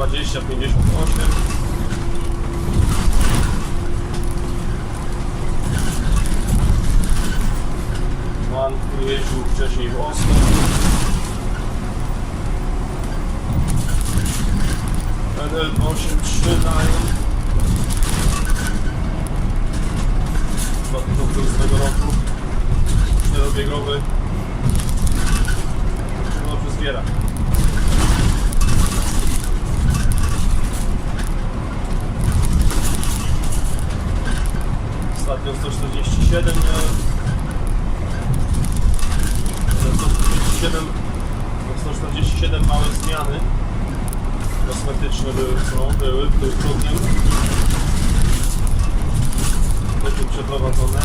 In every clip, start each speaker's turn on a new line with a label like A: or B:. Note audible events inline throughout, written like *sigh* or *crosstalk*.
A: 20, 58. Pan, jeździł wcześniej w Oslo. NL 83 Lion. 2008 roku. Czterobiegowy. Dobrze zbiera. Ostatnio 147 miałem. 147, 147 małe zmiany kosmetyczne były, są, były w tym grudniu. Były przeprowadzone.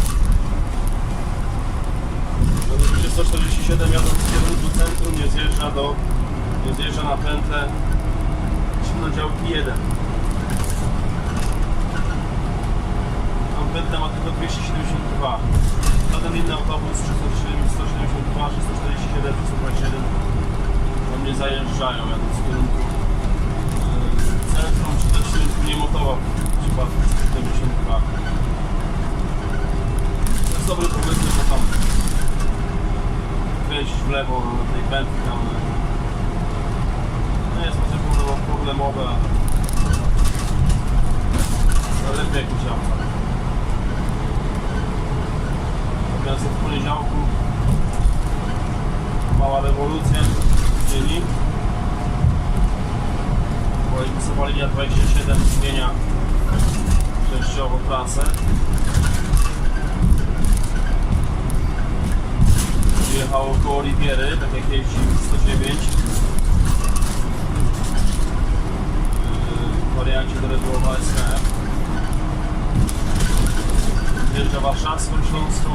A: Oczywiście 147 jadąc w kierunku centrum nie zjeżdża do, nie zjeżdża na pętlę na działki 1. Pętla ma tylko 272. Żaden inny autobus 372, 347, 321 tam nie zajeżdżają jadąc w kierunku centrum, czy też kierunku Niemotowa przypadku 172. To jest dobry pomysł, bo tam kręcić w lewo na tej pętli tam nie jest może problem- problemowe, ale lepiej jak działa. Natomiast w poniedziałku mała rewolucja w dzieli. Bo linia 27 zmienia częściowo trasę. Jechało koło Riviery, tak jak jeździ 109. Yy, W wariancie do Red Bulla SKF. Wjeżdża Warszawską, Śląską.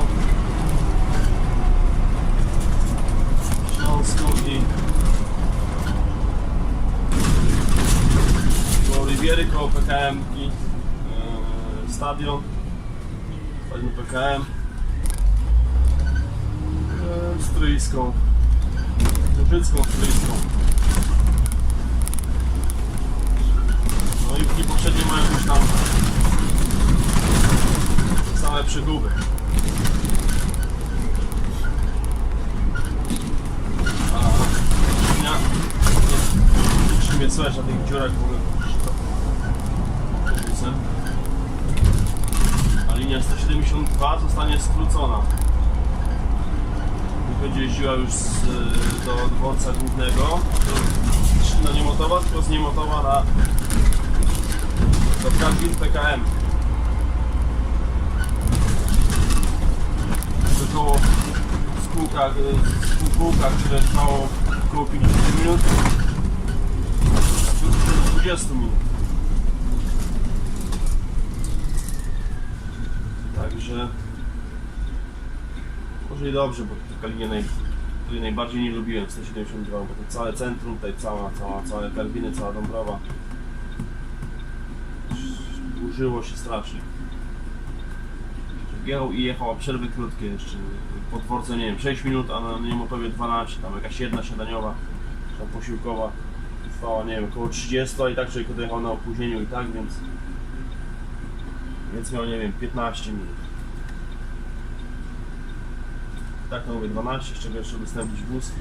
A: Śląską i koło Riviery, koło PKM i yy, stadion. Stadion PKM. Yy, Stryjską. Giżycką Stryjską. No i w dni poprzednie mają już tam same przyguby. A linia słychać na tych dziurach w ogóle. A linia 172 zostanie skrócona. Będzie jeździła już z, do dworca głównego do- na Niemotowa, tylko z Niemotowa na do Karbin PKM. około w kółkach, w kółkach, które trwało około 50 minut, do 20 minut. Także może i dobrze, bo taka linia naj, której najbardziej nie lubiłem 172, bo to całe centrum, tutaj cała, cała, całe Karbiny, cała Dąbrowa użyło się strasznie jechał i jechał, przerwy krótkie jeszcze. Po dworce, nie wiem, 6 minut, a na Niemotowie 12, tam jakaś jedna śniadaniowa, tam posiłkowa trwała, nie wiem, około 30, a i tak człowiek dojechał na opóźnieniu i tak, więc więc miał, nie wiem, 15 minut. Tak, no mówię, 12, z czego jeszcze wystąpić wóz.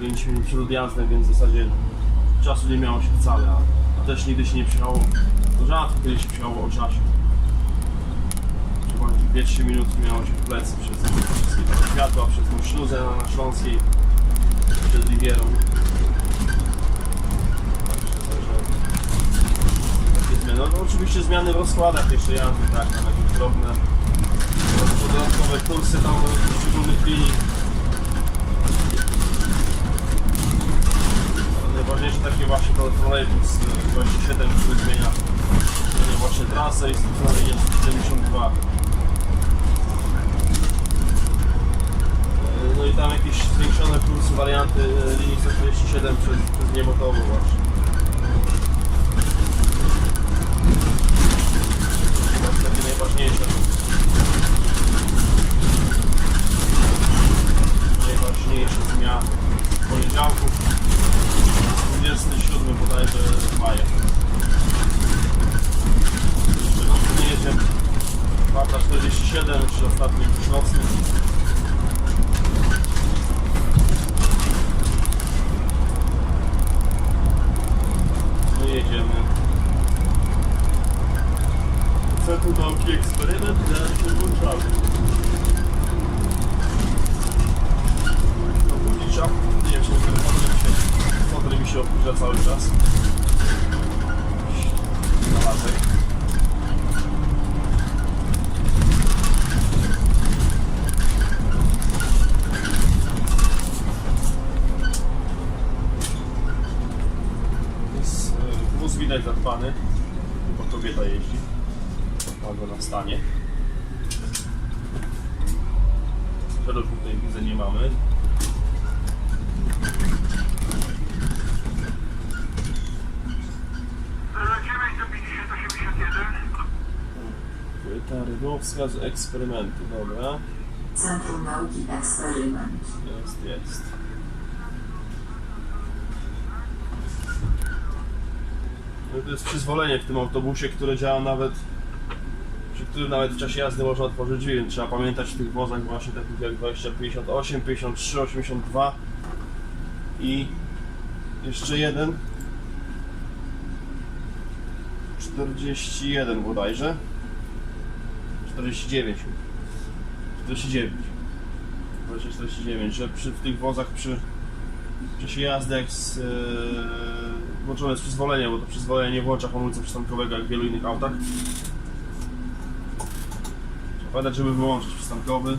A: 5 minut przed odjazdem, więc w zasadzie czasu nie miało się wcale, a, też nigdy się nie przyjechało, to rzadko kiedy się przyjechało o czasie. 2-3 minutki miało się w plecy przez wszystkie światła, przez tą śluzę na, Śląskiej, przed Rivierą. oczywiście zmiany w rozkładach jeszcze jazdy, tak, tam jakieś drobne dodatkowe kursy tam w poszczególnych linii. Najważniejsze takie właśnie to trolejbus 27, e, który zmienia właśnie trasę i struktura linia 72. No i tam jakieś zwiększone kursy, warianty e, linii 147 przez, przez niebotowy właśnie. Jest takie najważniejsze. Najważniejsze zmiany. W poniedziałku 27 bodajże maja. Jeszcze nocny jedzie. Warta 47, czy ostatni nocny. No jedziemy. Centrum nauki eksperyment, teraz się włączamy. No budnicza. Nie wiem, czy ten fotel mi się, fotel mi się obniża cały czas. Znalazek. Jest, e, Wóz widać zadbany, bo kobieta jeździ. Ma go na stanie. Przedów tutaj widzę nie mamy. Płyta rybowska z eksperymentu, dobra.
B: Centrum Nauki Eksperyment.
A: Jest, jest. No to jest przyzwolenie w tym autobusie, które działa nawet przy którym nawet w czasie jazdy można otworzyć drzwi, trzeba pamiętać w tych wozach właśnie takich jak 2058, 53, 82 i jeszcze jeden 41 bodajże 49 49 2049, że przy w tych wozach przy w czasie jazdy jak z, włączone jest przyzwolenie, bo to przyzwolenie nie włącza hamulca przystankowego jak w wielu innych autach. Trzeba pamiętać, żeby wyłączyć przystankowy.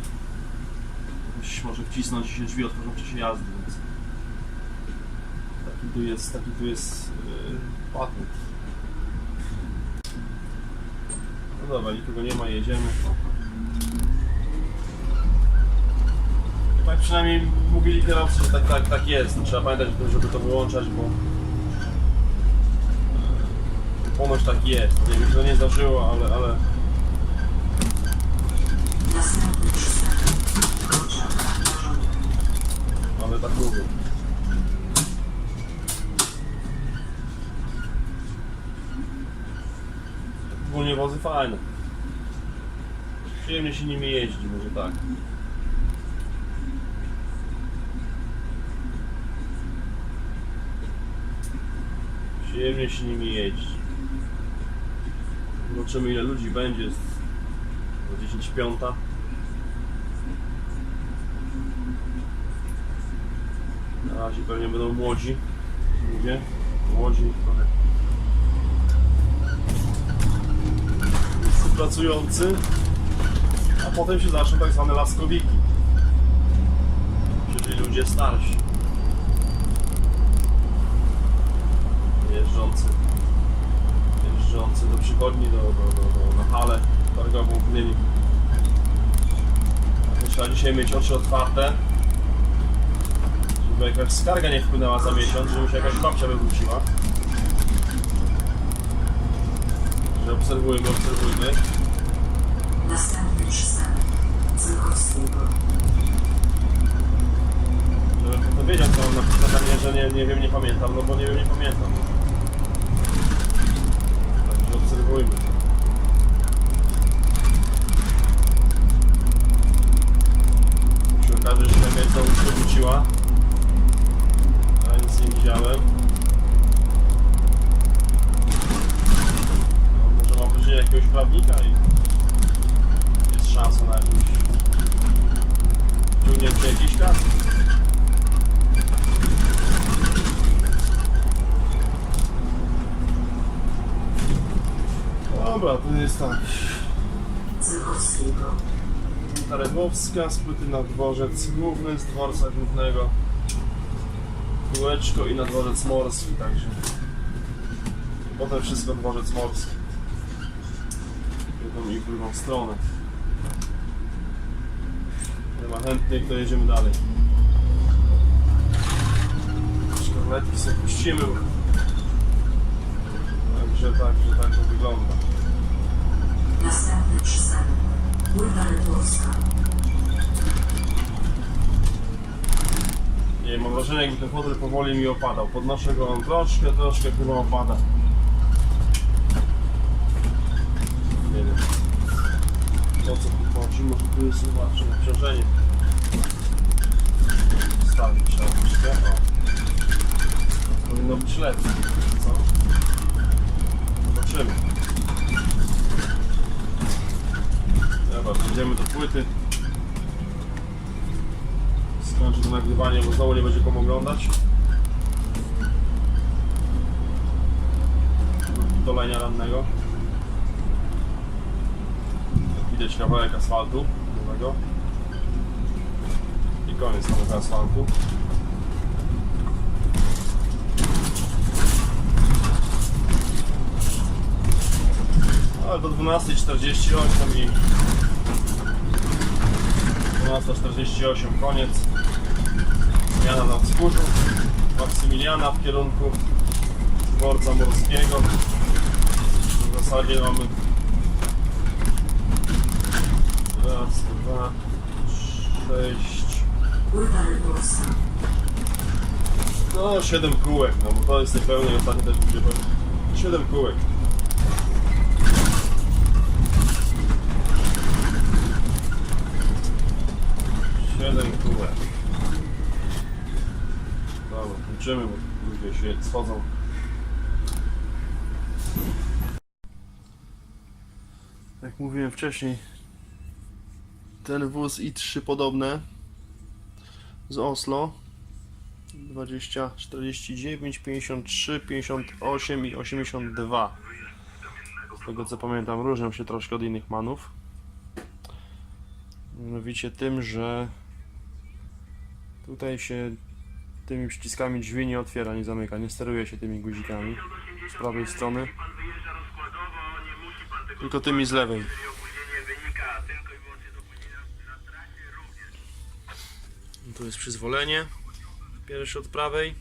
A: Ktoś może wcisnąć się drzwi otworzą w czasie jazdy, więc taki tu jest, taki tu jest yy, patent. No dobra, nikogo nie ma, jedziemy. Tak przynajmniej mówili kierowcy, że tak, tak, tak jest. Trzeba pamiętać, żeby to wyłączać, bo ponoć tak jest. Nie wiem, czy to nie zdarzyło, ale, ale
B: Następny przystanek. Kołczaka, Marzony.
A: ale tak mówię. Ogólnie wozy fajne. Przyjemnie się nimi jeździ, może tak. Przyjemnie się nimi jeździ. Zobaczymy ile ludzi będzie. Jest o 10 piąta. Na razie pewnie będą młodzi ludzie. Młodzi trochę. Pracujący. A potem się zaczną tak zwane laskowiki. Czyli ludzie starsi. Jeżdżący. Jeżdżący do przychodni, do, do, do, do, na halę targową w. Trzeba dzisiaj mieć oczy otwarte żeby jakaś skarga nie wpłynęła za miesiąc, żeby się jakaś babcia wywróciła. Że obserwujmy, obserwujmy.
B: Następny przystanek. Cechowskiego.
A: Żebym to wiedział, co mam napisane, a nie, że nie, nie wiem, nie pamiętam, no bo nie wiem, nie pamiętam. Także obserwujmy. się okaże, że jakaś znowu się wróciła. A nic nie widziałem. No, może mam wrażenie jakiegoś prawnika i jest szansa na jakąś ciągnięcie jakiejś kasy. Dobra, to jest tak.
B: Cechowskiego.
A: Taremowska, z płyty na dworzec główny, z dworca głównego. Kółeczko i na dworzec morski, także. Potem wszystko dworzec morski. Jedną i w drugą stronę. Nie ma chętnych, to jedziemy dalej.
C: Letki sobie puścimy. Także tak, że tak to wygląda.
B: Następny przystanek. Bulgarytorska.
C: Nie mam wrażenia, jakby ten fotel powoli mi opadał. Podnoszę go on troszkę, troszkę chyba opada. Nie wiem. O co tu chodzi? Może tu jest zobaczę obciążenie. Stawić trzeba troszkę. O. Powinno być lepiej. Co? Zobaczymy. Dobra, przejdziemy do płyty skończę to nagrywanie, bo znowu nie będzie komu oglądać. Dolenia rannego. Widać kawałek asfaltu nowego. I koniec nowego asfaltu. Ale do 12.48 i 12.48 koniec. Zmiana na wzgórzu. Maksymiliana w kierunku dworca morskiego. W zasadzie mamy raz, dwa, sześć, no 7 kółek, no bo to jest niepełny i ostatni też będzie pełny. 7 kółek. Siedem kółek. Dobra, kończymy, bo ludzie się schodzą. Jak mówiłem wcześniej, ten wóz i3 podobne z Oslo 20, 49, 53, 58 i 82. Z tego co pamiętam, różnią się troszkę od innych manów. Mianowicie tym, że tutaj się tymi przyciskami drzwi nie otwiera, nie zamyka, nie steruje się tymi guzikami z prawej strony, tylko tymi z lewej. Tu jest przyzwolenie. Pierwszy od prawej.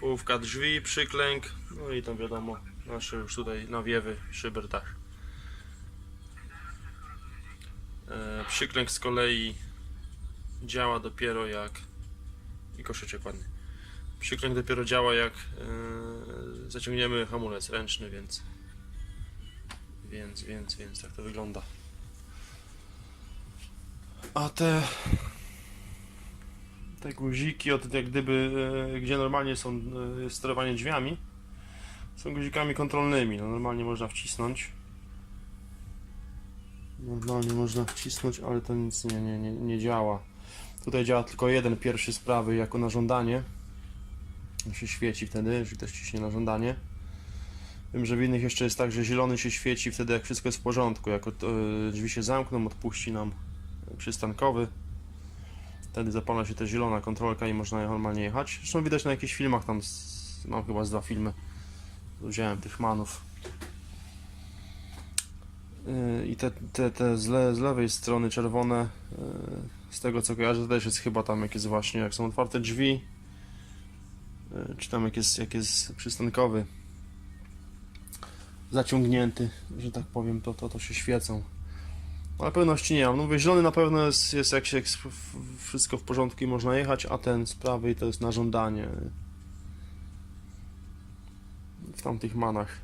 C: Połówka drzwi, przyklęk. No i tam wiadomo, nasze już tutaj nawiewy, szyberdach. E, przyklęk z kolei działa dopiero jak i koszyczek ładny. Przyklęk dopiero działa jak e, zaciągniemy hamulec ręczny, więc więc, więc, więc tak to wygląda. A te te guziki od jak gdyby, e, gdzie normalnie są e, sterowanie drzwiami, są guzikami kontrolnymi. No, normalnie można wcisnąć. Normalnie można wcisnąć, ale to nic nie, nie, nie, nie działa. Tutaj działa tylko jeden pierwszy z prawej jako na żądanie. Się świeci wtedy, jeżeli ktoś ciśnie na żądanie. Wiem, że w innych jeszcze jest tak, że zielony się świeci wtedy jak wszystko jest w porządku. Jak e, drzwi się zamkną, odpuści nam przystankowy. Wtedy zapala się ta zielona kontrolka i można normalnie jechać. Zresztą widać na jakichś filmach, tam z, mam chyba z dwa filmy. Wziąłem tych manów. Yy, I te, te, te z, le, z lewej strony czerwone, yy, z tego co kojarzę, to też jest chyba tam jak jest właśnie, jak są otwarte drzwi, yy, czy tam jak jest, jak jest przystankowy zaciągnięty, że tak powiem, to, to, to się świecą. Ale pewności nie mam. No mówię, zielony na pewno jest, jest jak się jak wszystko w porządku i można jechać, a ten z prawej to jest na żądanie. W tamtych manach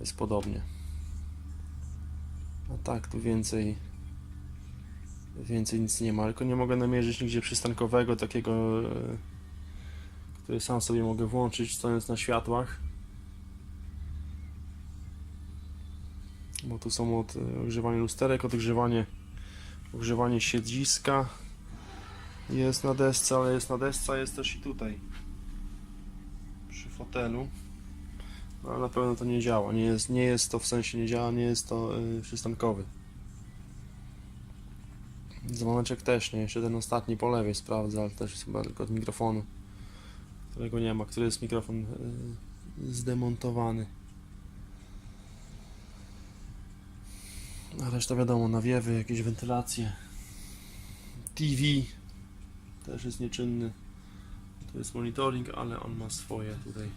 C: jest podobnie. A tak, tu więcej więcej nic nie ma, tylko nie mogę namierzyć nigdzie przystankowego takiego, e, który sam sobie mogę włączyć stojąc na światłach. Bo tu są od e, ogrzewanie lusterek, odgrzewanie, ogrzewanie siedziska. Jest na desce, ale jest na desce, jest też i tutaj. Przy fotelu. No, ale na pewno to nie działa. Nie jest, nie jest to w sensie nie działa, nie jest to yy, przystankowy. Dzwoneczek też nie. Jeszcze ten ostatni po lewej sprawdzę, ale też jest chyba tylko od mikrofonu. Którego nie ma, który jest mikrofon yy, zdemontowany. A reszta wiadomo, nawiewy, jakieś wentylacje. TV też jest nieczynny. To jest monitoring, ale on ma swoje tutaj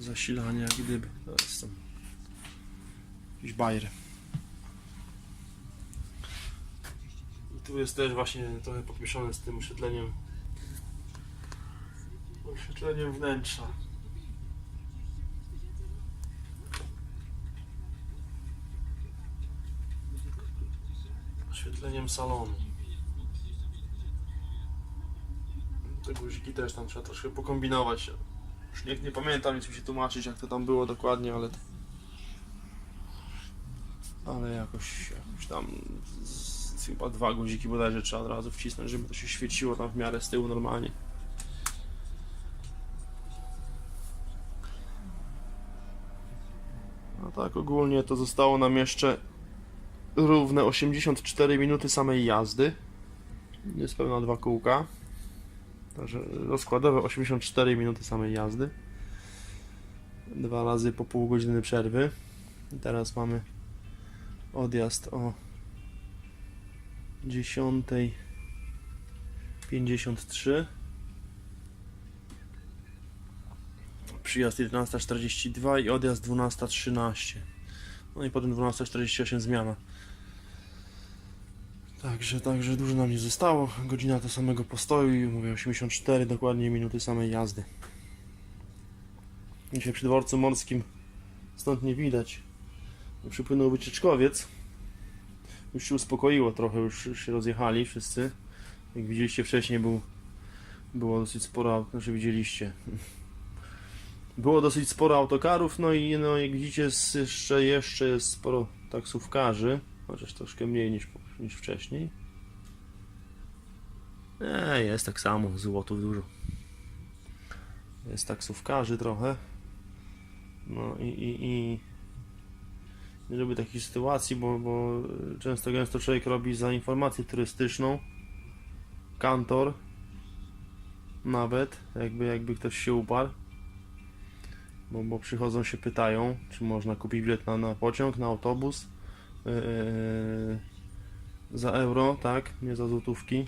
C: zasilanie, jak gdyby. To jest tam jakiś bajer. Tu jest też właśnie trochę podmieszane z tym oświetleniem oświetleniem wnętrza. Oświetleniem salonu. Te guziki też tam trzeba troszkę pokombinować. Już nie, nie pamiętam, chcę mi się tłumaczyć jak to tam było dokładnie, ale ale jakoś, jakoś tam z, chyba dwa guziki bodajże trzeba od razu wcisnąć, żeby to się świeciło tam w miarę z tyłu normalnie. A tak ogólnie to zostało nam jeszcze równe 84 minuty samej jazdy. Niespełna dwa kółka. Także rozkładowe 84 minuty samej jazdy. Dwa razy po pół godziny przerwy. I teraz mamy odjazd o 10.53. Przyjazd 11.42 i odjazd 12.13. No i potem 12.48 zmiana. Także, także dużo nam nie zostało. Godzina do samego postoju mówię 84 dokładnie minuty samej jazdy. Dzisiaj przy dworcu morskim stąd nie widać. Przypłynął wycieczkowiec. Już się uspokoiło trochę, już, się rozjechali wszyscy. Jak widzieliście wcześniej był, było dosyć sporo, znaczy widzieliście. Było dosyć sporo autokarów, no i no, jak widzicie jest jeszcze, jeszcze jest sporo taksówkarzy, chociaż troszkę mniej niż, niż wcześniej. Nie, jest tak samo, złotów dużo. Jest taksówkarzy trochę. No i, i, i nie lubię takich sytuacji, bo, bo często gęsto człowiek robi za informację turystyczną. Kantor. Nawet, jakby, jakby ktoś się uparł. Bo, bo przychodzą się pytają, czy można kupić bilet na, na pociąg, na autobus. Yy, za euro, tak? Nie za złotówki.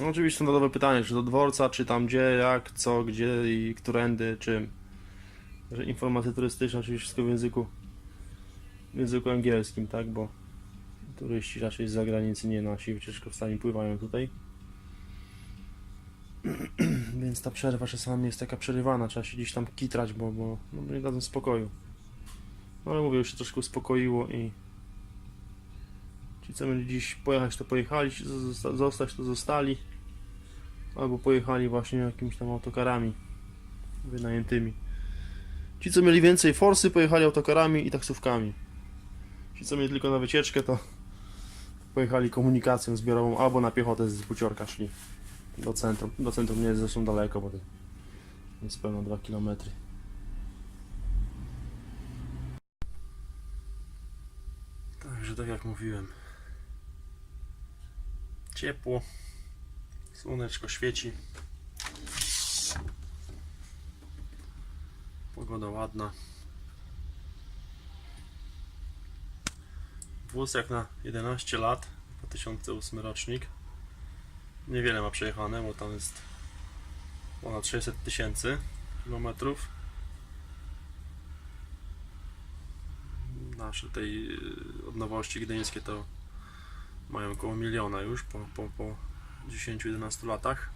C: No, oczywiście standardowe pytanie, czy do dworca, czy tam gdzie, jak, co, gdzie i którędy, czym. Że informacje turystyczne, oczywiście wszystko w języku w języku angielskim, tak? Bo turyści raczej z zagranicy, nie nasi wycieczkowcami pływają tutaj. *clears throat* Więc ta przerwa czasami jest taka przerywana, trzeba się gdzieś tam kitrać, bo, bo no, nie dadzą spokoju. No ale mówię, już się troszkę uspokoiło i ci co mieli dziś pojechać, to pojechali, zosta- zostać, to zostali. Albo pojechali właśnie jakimiś tam autokarami wynajętymi. Ci co mieli więcej forsy, pojechali autokarami i taksówkami. Ci co mieli tylko na wycieczkę, to pojechali komunikacją zbiorową albo na piechotę z Buciorka szli do centrum. Do centrum nie jest zresztą daleko, bo to jest pełno 2 km. Także tak jak mówiłem, ciepło, słoneczko świeci, pogoda ładna. Wóz jak na 11 lat, 2008 rocznik. Niewiele ma przejechane, bo tam jest ponad 600 tysięcy kilometrów. Nasze tej y, od nowości gdyńskie to mają około miliona już po, po, po 10-11 latach.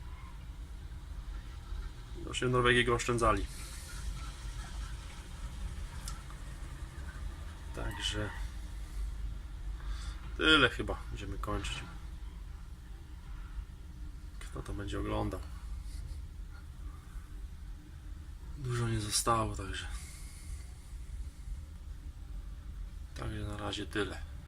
C: W Norwegii go oszczędzali. Także tyle chyba będziemy kończyć. Kto to będzie oglądał? Dużo nie zostało, także. Także na razie tyle.